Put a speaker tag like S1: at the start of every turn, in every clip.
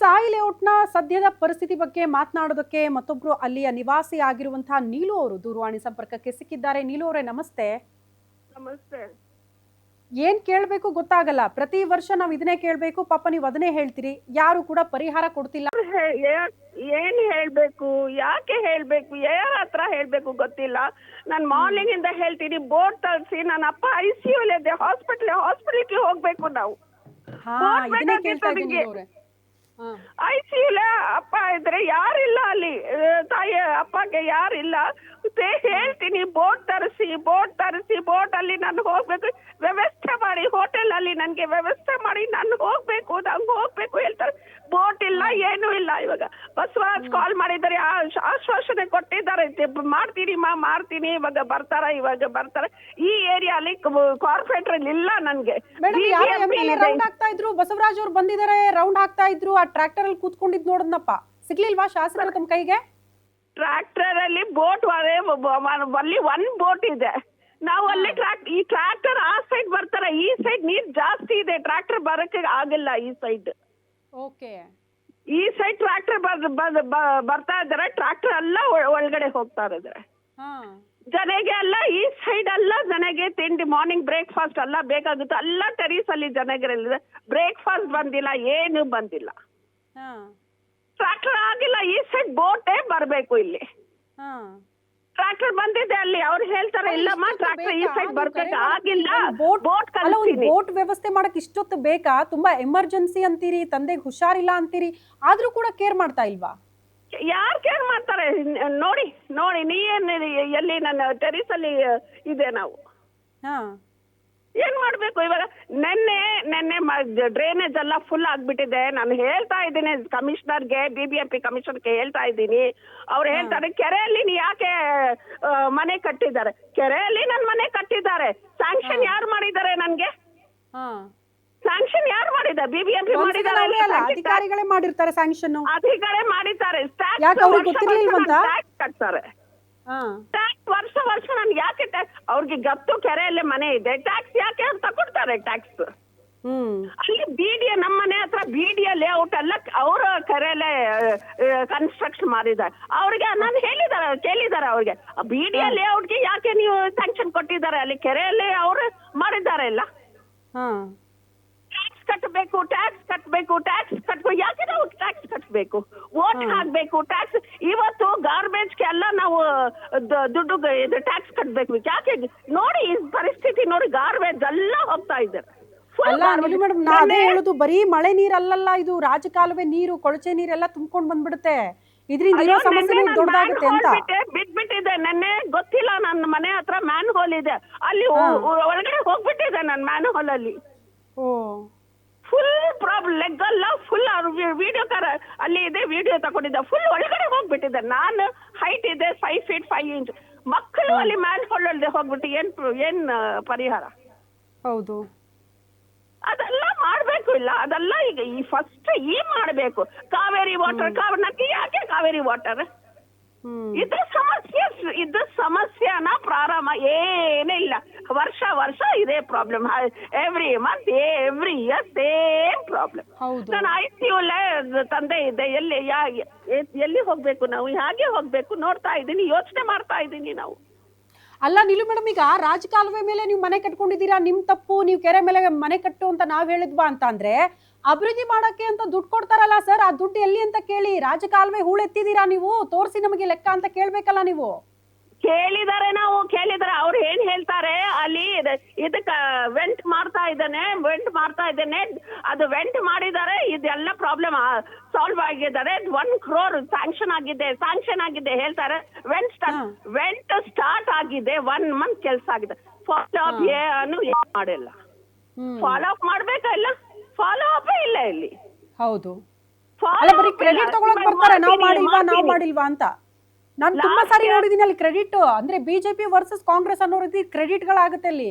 S1: ಸಾಯಿ ಲೇಔಟ್ನ ಸದ್ಯದ ಪರಿಸ್ಥಿತಿ ಬಗ್ಗೆ ಮಾತನಾಡೋದಕ್ಕೆ ಮತ್ತೊಬ್ರು ಅಲ್ಲಿಯ ನಿವಾಸಿ ಆಗಿರುವಂತಹ ನೀಲು ಅವರು ದೂರವಾಣಿ ಸಂಪರ್ಕಕ್ಕೆ ಸಿಕ್ಕಿದ್ದಾರೆ. ನೀಲು ಅವರೇ ನಮಸ್ತೆ.
S2: ನಮಸ್ತೆ.
S1: ಏನ್ ಕೇಳಬೇಕು ಗೊತ್ತಾಗಲ್ಲ. ಪ್ರತಿ ವರ್ಷ ನಾವು ಇದನ್ನೇ ಕೇಳಬೇಕು. ಪಾಪ ನೀವು ಅದನ್ನೇ ಹೇಳ್ತೀರಿ. ಯಾರು ಕೂಡ ಪರಿಹಾರ ಕೊಡ್ತಿಲ್ಲ.
S2: ಹೇ- ಏನ್ ಹೇಳ್ಬೇಕು? ಯಾಕೆ ಹೇಳ್ಬೇಕು? ಯಾರ ಹತ್ರ ಹೇಳ್ಬೇಕು ಗೊತ್ತಿಲ್ಲ. ನಾನು ಮಾರ್ನಿಂಗ್ ಇಂದ ಹೇಳ್ತೀನಿ ಬೋರ್ಡ್ ತರಿಸಿ ನನ್ನ ಅಪ್ಪ ಐ ಸಿ ಯು ಇದೆ ಹಾಸ್ಪಿಟಲ್ ಹಾಸ್ಪಿಟಲ್ಗೆ ಹೋಗ್ಬೇಕು ನಾವು.
S1: ಹಾ ಇದನ್ನೇ ಕೇಳ್ತಾ. ಅವರೇ.
S2: ಐ ಸಿ ಯು ಅಪ್ಪ ಇದ್ರೆ ಯಾರಿಲ್ಲ ಅಲ್ಲಿ. ತಾಯಿ ಅಪ್ಪಗೆ ಯಾರಿಲ್ಲ. ಮತ್ತೆ ಹೇಳ್ತೀನಿ ಬೋಟ್ ತರಿಸಿ ಬೋಟ್ ತರಿಸಿ ಬೋಟ್ ಅಲ್ಲಿ ನಾನು ಹೋಗ್ಬೇಕು. ವ್ಯವಸ್ಥೆ ಮಾಡಿ ಹೋಟೆಲ್ ಅಲ್ಲಿ ನನ್ಗೆ ವ್ಯವಸ್ಥೆ ಮಾಡಿ ನಾನು ಹೋಗ್ಬೇಕು ನಂಗೆ ಹೋಗ್ಬೇಕು ಹೇಳ್ತಾರೆ. ಬೋಟ್ ಇಲ್ಲ ಏನೂ ಇಲ್ಲ ಇವಾಗ. ಬಸವರಾಜ್ ಕಾಲ್ ಮಾಡಿದ್ದಾರೆ ಆಶ್ವಾಸನೆ ಕೊಟ್ಟಿದ್ದಾರೆ. ಮಾಡ್ತೀನಿ ಮಾ ಮಾಡ್ತೀನಿ ಇವಾಗ ಬರ್ತಾರ ಇವಾಗ ಬರ್ತಾರ. ಈ ಏರಿಯಾ ಅಲ್ಲಿ ಕಾರ್ಪೊರೇಟರ್ ಇಲ್ಲ ನನ್ಗೆ.
S1: ಬಸವರಾಜ್ ಅವ್ರು ಬಂದಿದ್ದಾರೆ ರೌಂಡ್ ಆಗ್ತಾ ಇದ್ರು ಆ ಟ್ರ್ಯಾಕ್ಟರ್ ಅಲ್ಲಿ ಕೂತ್ಕೊಂಡಿದ್ ನೋಡದ್ನಪ್ಪ. ಸಿಗ್ಲಿಲ್ವಾ ಶಾಸಕರು ತಮ್ಮ ಕೈಗೆ?
S2: ಟ್ರ್ಯಾಕ್ಟರ್ ಅಲ್ಲಿ ಬೋಟ್ ಅಲ್ಲಿ ಒನ್ ಬೋಟ್ ಇದೆ. ನಾವು ಅಲ್ಲಿ ಟ್ರಾಕ್ ಈ ಟ್ರ್ಯಾಕ್ಟರ್ ಆ ಸೈಡ್ ಬರ್ತಾರ ಈ ಸೈಡ್ ನೀರ್ ಜಾಸ್ತಿ ಇದೆ ಟ್ರ್ಯಾಕ್ಟರ್ ಬರಕ್ಕೆ ಆಗಿಲ್ಲ ಈ ಸೈಡ್
S1: ಓಕೆ.
S2: ಈ ಸೈಡ್ ಟ್ರ್ಯಾಕ್ಟರ್ ಬರ್ತಾ ಇದಾರೆ ಟ್ರ್ಯಾಕ್ಟರ್ ಎಲ್ಲ ಒಳಗಡೆ ಹೋಗ್ತಾ ಇದಾರೆ. ಜನಗೆ ಅಲ್ಲ ಈ ಸೈಡ್ ಅಲ್ಲ ಜನಗೆ ತಿಂಡಿ ಮಾರ್ನಿಂಗ್ ಬ್ರೇಕ್ಫಾಸ್ಟ್ ಎಲ್ಲ ಬೇಕಾಗುತ್ತೆ. ಅಲ್ಲ ಟೆರೀಸ್ ಅಲ್ಲಿ ಜನಗರಲ್ಲಿದೆ ಬ್ರೇಕ್ಫಾಸ್ಟ್ ಬಂದಿಲ್ಲ ಏನು ಬಂದಿಲ್ಲ.
S1: ಹಾ.
S2: ಟ್ರ್ಯಾಕ್ಟರ್ ಆಗಿಲ್ಲ ಈ ಸೈಡ್ ಬೋಟೇ ಬರಬೇಕು ಇಲ್ಲಿ.
S1: ಹಾ.
S2: ಟ್ರ್ಯಾಕ್ಟರ್ ಬಂದಿದೆ ಅಲ್ಲಿ ಅವ್ರು ಹೇಳ್ತಾರೆ ಇಲ್ಲಮ್ಮ ಟ್ರಾಕ್ಟರ್ ಈ ಸೈಡ್ ಬರ್ಬೇಕು ಆಗಿಲ್ಲ
S1: ಬೋಟ್
S2: ಬೋಟ್
S1: ಬೋಟ್ ವ್ಯವಸ್ಥೆ ಮಾಡಕ್ ಇಷ್ಟೊತ್ತು ಬೇಕಾ? ತುಂಬಾ ಎಮರ್ಜೆನ್ಸಿ ಅಂತೀರಿ ತಂದೆಗೆ ಹುಷಾರಿಲ್ಲ ಅಂತೀರಿ ಆದ್ರೂ ಕೂಡ ಕೇರ್ ಮಾಡ್ತಾ ಇಲ್ವಾ?
S2: ಯಾರ್ ಕೇರ್ ಮಾಡ್ತಾರೆ? ನೋಡಿ ನೋಡಿ ನೀ ಏನ್ ಎಲ್ಲಿ ನನ್ನ ಟೆರಿಸ್ ಅಲ್ಲಿ ಇದೆ ನಾವು.
S1: ಹಾ.
S2: ಏನ್ ಮಾಡ್ಬೇಕು? ಇವಾಗ ನೆನ್ನೆ ನೆನ್ನೆ ಡ್ರೈನೇಜ್ ಎಲ್ಲ ಫುಲ್ ಆಗ್ಬಿಟ್ಟಿದೆ. ನಾನು ಹೇಳ್ತಾ ಇದ್ದೀನಿ ಕಮಿಷನರ್ಗೆ ಬಿ ಬಿ ಎಂ ಪಿ ಕಮಿಷನರ್ಗೆ ಹೇಳ್ತಾ ಇದ್ದೀನಿ. ಅವ್ರು ಹೇಳ್ತಾರೆ ಕೆರೆಯಲ್ಲಿ ನೀ ಯಾಕೆ ಮನೆ ಕಟ್ಟಿದ್ದಾರೆ? ಕೆರೆಯಲ್ಲಿ ನನ್ ಮನೆ ಕಟ್ಟಿದ್ದಾರೆ. ಸ್ಯಾಂಕ್ಷನ್ ಯಾರು ಮಾಡಿದ್ದಾರೆ ನನ್ಗೆ? ಸ್ಯಾಂಕ್ಷನ್ ಯಾರು ಮಾಡಿದ್ದಾರೆ ಬಿ ಬಿ ಎಂ ಪಿ ಮಾಡಿದ್ದಾರೆ
S1: ಅಧಿಕಾರಿಗಳೇ ಮಾಡಿರ್ತಾರೆ ಸ್ಯಾಂಕ್ಷನ್
S2: ಅಧಿಕಾರಿ ಮಾಡಿದ್ದಾರೆ? ಕಟ್ತಾರೆ. ವರ್ಷ ವರ್ಷ ನನ್ಗೆ ಯಾಕೆ ಟ್ಯಾಕ್ಸ್ ಅವ್ರಿಗೆ ಗತ್ತು ಕೆರೆಯಲ್ಲೇ ಮನೆ ಇದೆ. ಟ್ಯಾಕ್ಸ್ ಯಾಕೆ ಅಂತ ಕೊಡ್ತಾರೆ ಟ್ಯಾಕ್ಸ್ ಅಲ್ಲಿ ಬಿಡಿಎ ನಮ್ಮ ಮನೆ ಹತ್ರ ಬಿಡಿಎ ಲೇಔಟ್ ಎಲ್ಲ ಅವರ ಕರೆಯಲ್ಲ ಕನ್ಸ್ಟ್ರಕ್ಷನ್ ಮಾಡಿದ್ದಾರೆ. ಅವ್ರಿಗೆ ನಾನು ಹೇಳಿದಾರೆ ಕೇಳಿದ್ದಾರೆ ಅವ್ರಿಗೆ. ಬಿಡಿಎ ಲೇಔಟ್ಗೆ ಯಾಕೆ ನೀವು ಸ್ಯಾಂಕ್ಷನ್ ಕೊಟ್ಟಿದ್ದಾರೆ? ಅಲ್ಲಿ ಕೆರೆಯಲ್ಲಿ ಅವ್ರು ಮಾಡಿದ್ದಾರೆ ಎಲ್ಲ ಕಟ್ಟಬೇಕು ಟ್ಯಾಕ್ಸ್ ಕಟ್ಟಬೇಕು ಟ್ಯಾಕ್ಸ್ ಕಟ್ಟಬೇಕು ಯಾಕೆ ನಾವು ಟ್ಯಾಕ್ಸ್ ಕಟ್ಟಬೇಕು ವೋಟ್ ಹಾಕ್ಬೇಕು ಟ್ಯಾಕ್ಸ್ ಇವತ್ತು ಗಾರ್ಬೇಜ್ಗೆ ಎಲ್ಲ ನಾವು ದುಡ್ಡು ಇದು ಟ್ಯಾಕ್ಸ್ ಕಟ್ಟಬೇಕು ಯಾಕೆ? ನೋಡಿ ಈ ಪರಿಸ್ಥಿತಿ ನೋಡಿ ಗಾರ್ಬೇಜ್ ಎಲ್ಲ ಹೋಗ್ತಾ ಇದ್ದಾರೆ
S1: ಅಲ್ಲ ಮೇಡಮ್ ನಾ ಅದೇ ಹೇಳುದು ಬರೀ ಮಳೆ ನೀರಲ್ಲಲ್ಲ ಇದು ರಾಜಕಾಲುವೆ ನೀರು ಕೊಳಚೆ ನೀರೆಲ್ಲ ತುಂಬಿಕೊಂಡು ಬಂದ್ಬಿಡುತ್ತೆ. ಇದರಿಂದ ಇರೋ ಸಮಸ್ಯೆ
S2: ನೆನ್ನೆ
S1: ದೊಡ್ಡದಾಗುತ್ತೆ ಅಂತ.
S2: ಬಿಟ್ಬಿಟ್ಟಿದೆ ನೆನ್ನೆ ಗೊತ್ತಿಲ್ಲ ನನ್ನ ಮನೆ ಹತ್ರ ಮ್ಯಾನ್ ಹೋಲ್ ಇದೆ. ಅಲ್ಲಿ ಒಳಗಡೆ ಹೋಗ್ಬಿಟ್ಟಿದೆ ನನ್ನ ಮ್ಯಾನ್ ಹೋಲ್ ಅಲ್ಲಿ.
S1: ಓ.
S2: ಫುಲ್ ಪ್ರಾಬ್ಲಮ್ ಲೆಗ್ ಎಲ್ಲ ಫುಲ್ ವಿಡಿಯೋ ಕರ ಅಲ್ಲಿ ಇದೆ ವಿಡಿಯೋ ತಗೊಂಡಿದ್ದ. ಫುಲ್ ಒಳಗಡೆ ಹೋಗ್ಬಿಟ್ಟಿದೆ ನಾನು ಹೈಟ್ ಇದೆ ಫೈವ್ ಫೀಟ್ ಫೈವ್ ಇಂಚ್ ಮಕ್ಕಳು ಅಲ್ಲಿ ಮ್ಯಾಲ್ ಹೊಳ್ಳಲ್ದೆ ಹೋಗ್ಬಿಟ್ಟು ಏನ್ ಏನ್ ಪರಿಹಾರ?
S1: ಹೌದು.
S2: ಅದೆಲ್ಲ ಮಾಡ್ಬೇಕು ಇಲ್ಲ. ಅದೆಲ್ಲ ಈಗ ಈ ಫಸ್ಟ್ ಈ ಮಾಡ್ಬೇಕು. ಕಾವೇರಿ ವಾಟರ್ ಕಾವೇರಿ ನನ್ಗೆ ಯಾಕೆ ಕಾವೇರಿ ವಾಟರ್ ಇದು ಸಮಸ್ಯೆ ಇದು ಸಮಸ್ಯೆನ ಪ್ರಾರಂಭ. ಏನೇ ಇಲ್ಲ ವರ್ಷ ವರ್ಷ ಇದೇ problem every month every year same problem ನಾನು ಐ ಸಿ ತಂದೆ ಇದೆ ಎಲ್ಲಿ ಯಾ ಎಲ್ಲಿ ಹೋಗ್ಬೇಕು ನಾವು? ಹೇಗೆ ಹೋಗ್ಬೇಕು? ನೋಡ್ತಾ ಇದ್ದೀನಿ ಯೋಚನೆ ಮಾಡ್ತಾ ಇದ್ದೀನಿ ನಾವು.
S1: ಅಲ್ಲ ನಿಲು ಮೇಡಮ್ ಈಗ ರಾಜಕಾಲುವೆ ಮೇಲೆ ನೀವು ಮನೆ ಕಟ್ಕೊಂಡಿದ್ದೀರಾ? ನಿಮ್ ತಪ್ಪು ನೀವು ಕೆರೆ ಮೇಲೆ ಮನೆ ಕಟ್ಟು ಅಂತ ನಾವ್ ಹೇಳಿದ್ವಾ ಅಂತ ಅಂದ್ರೆ ಅಭಿವೃದ್ಧಿ ಮಾಡಕ್ಕೆ ಅಂತ ದುಡ್ಡು ಕೊಡ್ತಾರಲ್ಲ ಸರ್? ಆ ದುಡ್ಡು ಎಲ್ಲಿ ಅಂತ ಕೇಳಿ ರಾಜಕಾಲುವೆ ಹೂಳೆತ್ತಿದ್ದೀರಾ ನೀವು? ತೋರಿಸಿ ನಮಗೆ ಲೆಕ್ಕ ಅಂತ ಕೇಳ್ಬೇಕಲ್ಲ ನೀವು.
S2: ಕೇಳಿದಾರೆ ನಾವು ಕೇಳಿದಾರೆ ಅವ್ರು ಏನ್ ಹೇಳ್ತಾರೆ? ಅಲ್ಲಿ ಇದ್- ಇದಕ್ಕ ವೆಂಟ್ ಮಾಡ್ತಾ ಇದ್ದಾನೆ ವೆಂಟ್ ಮಾಡ್ತಾ ಇದ್ದಾನೆ. ಅದು ವೆಂಟ್ ಮಾಡಿದ್ದಾರೆ ಇದೆಲ್ಲ ಪ್ರಾಬ್ಲಮ್ ಸಾಲ್ವ್ ಆಗಿದ್ದಾರೆ. ಒನ್ ಕ್ರೋರ್ ಸ್ಯಾಂಕ್ಷನ್ ಆಗಿದೆ ಸ್ಯಾಂಕ್ಷನ್ ಆಗಿದೆ ಹೇಳ್ತಾರೆ. ವೆಂಟ್ ಸ್ಟಾರ್ಟ್ ವೆಂಟ್ ಸ್ಟಾರ್ಟ್ ಆಗಿದೆ ಒನ್ ಮಂತ್ ಕೆಲಸ ಆಗಿದೆ. ಫಾಲೋ ಅಪ್ ಏನು ಮಾಡಿಲ್ಲ. ಫಾಲೋ ಅಪ್ ಮಾಡ್ಬೇಕಾ ಇಲ್ಲ? ಫಾಲೋ ಅಪ್ ಇಲ್ಲ ಇಲ್ಲಿ.
S1: ಹೌದು.
S2: Follow
S1: credit. ತಗೊಳಕ್ ಬರ್ತಾರೆ. ನಾವು ಮಾಡಿಲ್ವಾ ನಾವು ಮಾಡಿಲ್ವಾ ಅಂತ. ನಾನು ತುಂಬಾ ಸಾರಿ ನೋಡಿದೀನಿ ಅಲ್ಲಿ ಕ್ರೆಡಿಟ್ ಅಂದ್ರೆ ಬಿಜೆಪಿ ವರ್ಸಸ್ ಕಾಂಗ್ರೆಸ್ ಅನ್ನೋ ರೀತಿ ಕ್ರೆಡಿಟ್ ಗಳಾಗುತ್ತೆ ಅಲ್ಲಿ.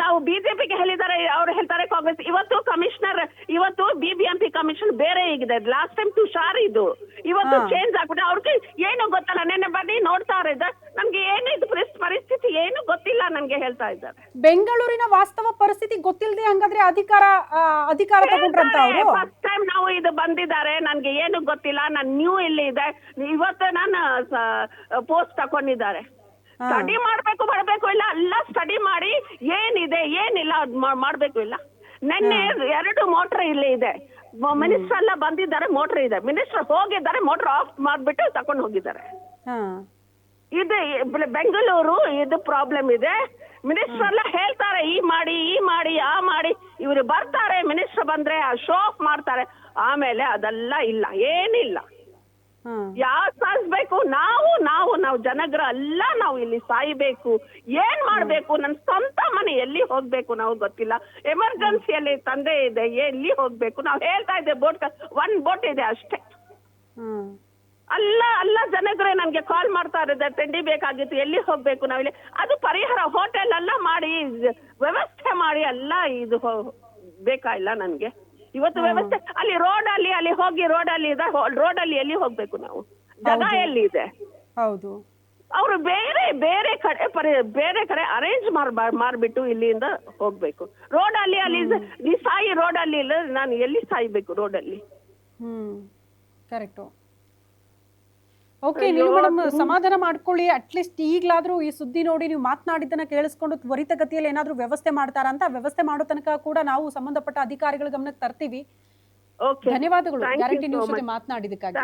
S2: ನಾವು ಬಿಜೆಪಿಗೆ ಹೇಳಿದ್ದಾರೆ ಅವ್ರು ಹೇಳ್ತಾರೆ ಕಾಂಗ್ರೆಸ್. ಇವತ್ತು ಕಮಿಷನರ್ ಇವತ್ತು ಬಿಬಿಎಂಪಿ ಕಮಿಷನ್ ಬೇರೆ ಇದೆ ಲಾಸ್ಟ್ ಟೈಮ್ ತುಷಾರ್ ಇದು. ಇವತ್ತು ಚೇಂಜ್ ಆಗ್ಬಿಟ್ಟು ಅವ್ರಿಗೆ ಏನು ಗೊತ್ತಲ್ಲ ನೆನ್ನೆ ಬನ್ನಿ ನೋಡ್ತಾ ಇದ್ದಾರೆ. ನಮ್ಗೆ ಏನು ಇದು ಪರಿಸ್- ಪರಿಸ್ಥಿತಿ ಏನು ಗೊತ್ತಿಲ್ಲ ನನ್ಗೆ ಹೇಳ್ತಾ ಇದ್ದಾರೆ.
S1: ಬೆಂಗಳೂರಿನ ವಾಸ್ತವ ಪರಿಸ್ಥಿತಿ ಗೊತ್ತಿಲ್ಲದೆ ಹಂಗಾದ್ರೆ ಅಧಿಕಾರ ಅಧಿಕಾರ
S2: ಫಸ್ಟ್ ಟೈಮ್ ನಾವು ಇದು ಬಂದಿದ್ದಾರೆ ನನ್ಗೆ ಏನು ಗೊತ್ತಿಲ್ಲ ನನ್ ನ್ಯೂ ಇಲ್ಲಿ ಇದೆ. ಇವತ್ತು ನಾನು ಪೋಸ್ಟ್ ತಕೊಂಡಿದ್ದಾರೆ. ಸ್ಟಡಿ ಮಾಡ್ಬೇಕು ಮಾಡ್ಬೇಕು ಇಲ್ಲ ಏನಿದೆ ಏನಿಲ್ಲ ಅದ್ ಮಾಡ್ಬೇಕು ಇಲ್ಲ. ನಿನ್ನೆ ಎರಡು ಮೋಟರ್ ಇಲ್ಲಿ ಇದೆ. ಮಿನಿಸ್ಟರ್ ಎಲ್ಲ ಬಂದಿದ್ದಾರೆ ಮೋಟರ್ ಇದೆ. ಮಿನಿಸ್ಟರ್ ಹೋಗಿದ್ದಾರೆ ಮೋಟರ್ ಆಫ್ ಮಾಡ್ಬಿಟ್ಟು ತಕೊಂಡು ಹೋಗಿದ್ದಾರೆ. ಇದು ಬೆಂಗಳೂರು ಇದು ಪ್ರಾಬ್ಲಮ್ ಇದೆ. ಮಿನಿಸ್ಟರ್ ಎಲ್ಲ ಹೇಳ್ತಾರೆ ಈ ಮಾಡಿ ಈ ಮಾಡಿ ಆ ಮಾಡಿ. ಇವ್ರು ಬರ್ತಾರೆ ಮಿನಿಸ್ಟರ್ ಬಂದ್ರೆ ಶೋ ಆಫ್ ಮಾಡ್ತಾರೆ. ಆಮೇಲೆ ಅದೆಲ್ಲ ಇಲ್ಲ ಏನಿಲ್ಲ. ಯಾವ್ ಸಾಯಿಸ್ಬೇಕು? ನಾವು ನಾವು ನಾವು ಜನಗ್ರ ಅಲ್ಲ ನಾವು ಇಲ್ಲಿ ಸಾಯ್ಬೇಕು. ಏನ್ ಮಾಡ್ಬೇಕು? ನನ್ ಸ್ವಂತ ಮನೆ ಎಲ್ಲಿ ಹೋಗ್ಬೇಕು ನಾವು ಗೊತ್ತಿಲ್ಲ. ಎಮರ್ಜೆನ್ಸಿಯಲ್ಲಿ ತಂದೆ ಇದೆ ಎಲ್ಲಿ ಹೋಗ್ಬೇಕು? ನಾವು ಹೇಳ್ತಾ ಇದ್ದೆ ಬೋಟ್ ಒಂದ್ ಬೋಟ್ ಇದೆ ಅಷ್ಟೇ.
S1: ಹ್ಮ್
S2: ಅಲ್ಲ ಅಲ್ಲ ಜನಗಳೇ ನಮ್ಗೆ ಕಾಲ್ ಮಾಡ್ತಾ ಇರೋದು ತಿಂಡಿ ಬೇಕಾಗಿತ್ತು ಎಲ್ಲಿ ಹೋಗ್ಬೇಕು ನಾವಿಲ್ಲಿ ಅದು ಪರಿಹಾರ ಹೋಟೆಲ್ ಎಲ್ಲ ಮಾಡಿ ವ್ಯವಸ್ಥೆ ಮಾಡಿ ಅಲ್ಲ ಇದು ಬೇಕಾ ಇಲ್ಲ ನನ್ಗೆ? ಇವತ್ತು ವ್ಯವಸ್ಥೆ ಅಲ್ಲಿ ರೋಡ್ ಅಲ್ಲಿ ಅಲ್ಲಿ ಹೋಗಿ ರೋಡ್ ಅಲ್ಲಿ ರೋಡ್ ಅಲ್ಲಿ ಎಲ್ಲಿ ಹೋಗ್ಬೇಕು ನಾವು? ಜಾಗ ಎಲ್ಲಿ ಇದೆ?
S1: ಹೌದು.
S2: ಅವರು ಬೇರೆ ಬೇರೆ ಕಡೆ ಪರಿ ಬೇರೆ ಕಡೆ ಅರೇಂಜ್ ಮಾರ್ ಮಾಡ್ಬಿಟ್ಟು ಇಲ್ಲಿಂದ ಹೋಗ್ಬೇಕು. ರೋಡ್ ಅಲ್ಲಿ ಅಲ್ಲಿ ಈ ಸಾಯಿ ರೋಡ್ ಅಲ್ಲಿ ಇಲ್ಲ ನಾನು ಎಲ್ಲಿ ಸಾಯ್ಬೇಕು ರೋಡ್ ಅಲ್ಲಿ?
S1: ಹ್ಮ್. ಕರೆಕ್ಟು ಓಕೆ ನೀವು ಮೇಡಮ್ ಸಮಾಧಾನ ಮಾಡ್ಕೊಳ್ಳಿ. ಅಟ್ಲೀಸ್ಟ್ ಈಗಲಾದ್ರೂ ಈ ಸುದ್ದಿ ನೋಡಿ ನೀವು ಮಾತನಾಡಿದ್ದನ್ನ ಕೇಳಿಸ್ಕೊಂಡು ತ್ವರಿತಗತಿಯಲ್ಲಿ ಏನಾದ್ರೂ ವ್ಯವಸ್ಥೆ ಮಾಡ್ತಾರಾ ಅಂತ ವ್ಯವಸ್ಥೆ ಮಾಡೋ ತನಕ ಕೂಡ ನಾವು ಸಂಬಂಧಪಟ್ಟ ಅಧಿಕಾರಿಗಳ ಗಮನಕ್ಕೆ ತರ್ತೀವಿ. ಧನ್ಯವಾದಗಳು. ಗ್ಯಾರಂಟಿ ನ್ಯೂಸ್ ಜೊತೆ. ಮಾತನಾಡಿದಕ್ಕಾಗಿ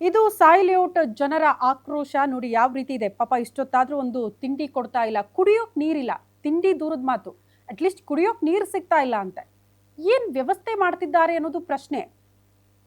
S1: ಇದು ಸಾಯಿ ಲೇಔಟ್ ಜನರ ಆಕ್ರೋಶ ನೋಡಿ ಯಾವ ರೀತಿ ಇದೆ. ಪಾಪ ಇಷ್ಟೊತ್ತಾದ್ರೂ ಒಂದು ತಿಂಡಿ ಕೊಡ್ತಾ ಇಲ್ಲ. ಕುಡಿಯೋಕ್ ನೀರಿಲ್ಲ. ತಿಂಡಿ ದೂರದ ಮಾತು. ಅಟ್ಲೀಸ್ಟ್ ಕುಡಿಯೋಕ್ ನೀರು ಸಿಗ್ತಾ ಇಲ್ಲ ಅಂತ. ಏನ್ ವ್ಯವಸ್ಥೆ ಮಾಡ್ತಿದ್ದಾರೆ ಅನ್ನೋದು ಪ್ರಶ್ನೆ.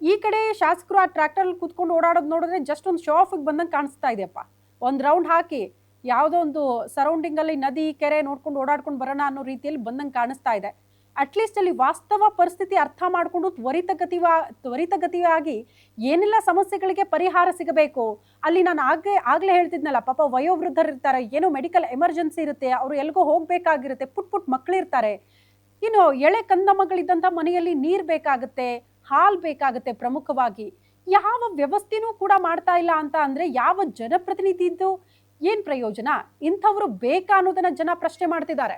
S1: ಈ ಕಡೆ ಶಾಸಕರು ಆ ಟ್ರ್ಯಾಕ್ಟರ್ ಕುತ್ಕೊಂಡು ಓಡಾಡೋದು ನೋಡಿದ್ರೆ ಜಸ್ಟ್ ಒಂದು ಶೋ ಆಫ್ ಬಂದಂಗೆ ಕಾಣಿಸ್ತಾ ಇದೆಯಪ್ಪ ಒಂದು ರೌಂಡ್ ಹಾಕಿ ಯಾವುದೋ ಒಂದು ಸರೌಂಡಿಂಗಲ್ಲಿ ನದಿ, ಕೆರೆ ನೋಡ್ಕೊಂಡು ಓಡಾಡ್ಕೊಂಡು ಬರೋಣ ಅನ್ನೋ ರೀತಿಯಲ್ಲಿ ಬಂದಂಗೆ ಕಾಣಿಸ್ತಾ ಇದೆ. ಅಟ್ಲೀಸ್ಟ್ ಅಲ್ಲಿ ವಾಸ್ತವ ಪರಿಸ್ಥಿತಿ ಅರ್ಥ ಮಾಡಿಕೊಂಡು ತ್ವರಿತಗತಿವ, ತ್ವರಿತಗತಿಯಾಗಿ ಏನೆಲ್ಲ ಸಮಸ್ಯೆಗಳಿಗೆ ಪರಿಹಾರ ಸಿಗಬೇಕು? ಅಲ್ಲಿ ನಾನು ಆಗೇ ಆಗಲೇ ಹೇಳ್ತಿದ್ನಲ್ಲ, ಪಾಪ ವಯೋವೃದ್ಧರು ಇರ್ತಾರೆ, ಏನೋ ಮೆಡಿಕಲ್ ಎಮರ್ಜೆನ್ಸಿ ಇರುತ್ತೆ, ಅವರು ಎಲ್ಗೋ ಹೋಗಬೇಕಾಗಿರುತ್ತೆ, ಪುಟ್ ಪುಟ್ ಮಕ್ಕಳಿರ್ತಾರೆ ಇನ್ನು ಎಳೆ ಕಂದ ಮಗಳಿದ್ದಂಥ ಮನೆಯಲ್ಲಿ ನೀರು ಬೇಕಾಗುತ್ತೆ ಹಾಲು ಬೇಕಾಗುತ್ತೆ ಪ್ರಮುಖವಾಗಿ. ಯಾವ ವ್ಯವಸ್ಥೆನೂ ಕೂಡ ಮಾಡ್ತಾ ಇಲ್ಲ ಅಂತ ಅಂದ್ರೆ ಯಾವ ಜನಪ್ರತಿನಿಧಿ ಏನು ಏನ್ ಪ್ರಯೋಜನ? ಇಂಥವ್ರು ಬೇಕಾ ಅನ್ನೋದನ್ನ ಜನ ಪ್ರಶ್ನೆ ಮಾಡ್ತಿದ್ದಾರೆ.